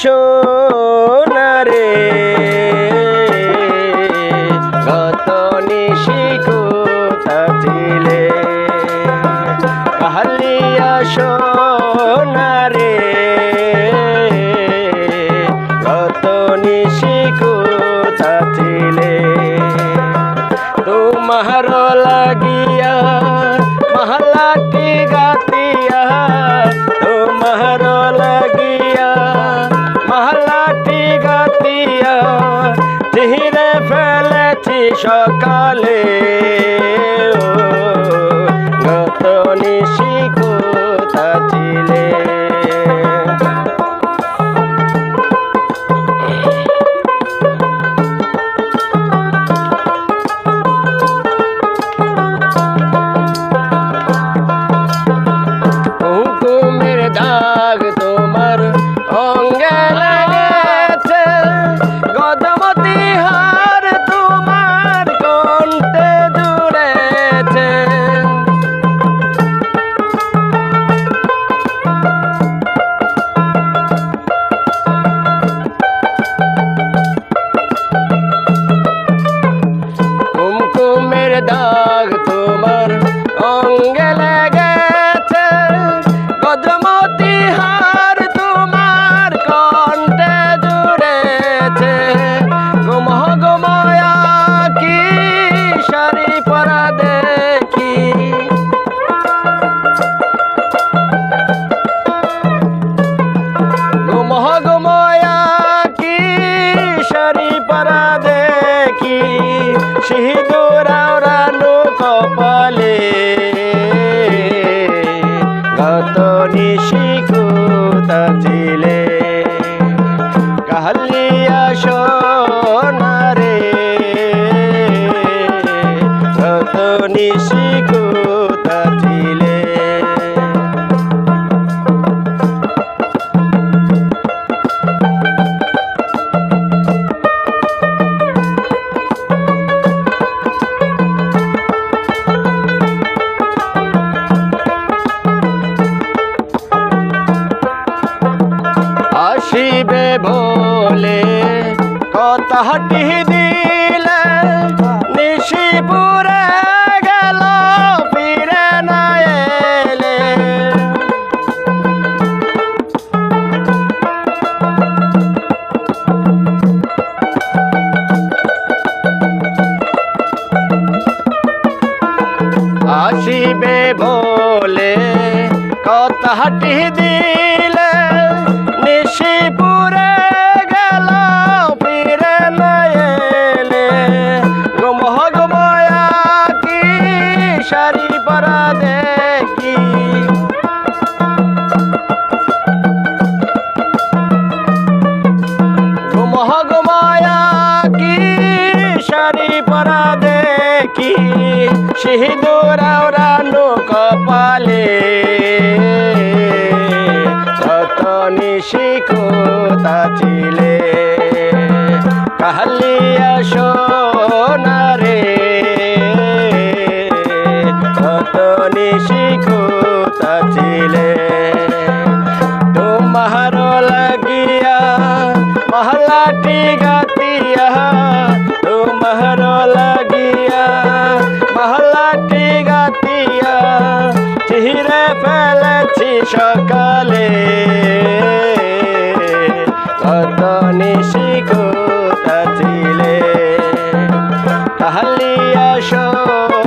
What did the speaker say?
সোনারে। গত নিশিকুতা ছিলে কাহালিয়া সোনারে। গত নিশিকুতা ছিলে তোমার সকালে ও, গত নিশিকুতা ছিলে হুকুমের দাগ তোমার অঙ্গে লেগেছে সিঁদুরানো আসিবে বলে। কথাটি দিলে নিশিপুরে গেল ফিরে না আসিবে বলে কথাটি দিলে পরা দেখি সিঁদুরানো কপালে কত নিশিকুতা ছিলে কাহালিয়া সোনারে কত নিশিকুতা ছিলে তোমার লাগিয়া মহলাটি গাতিয়া। সকালে। কত নিশিকুতা ছিলে তাহলে সোন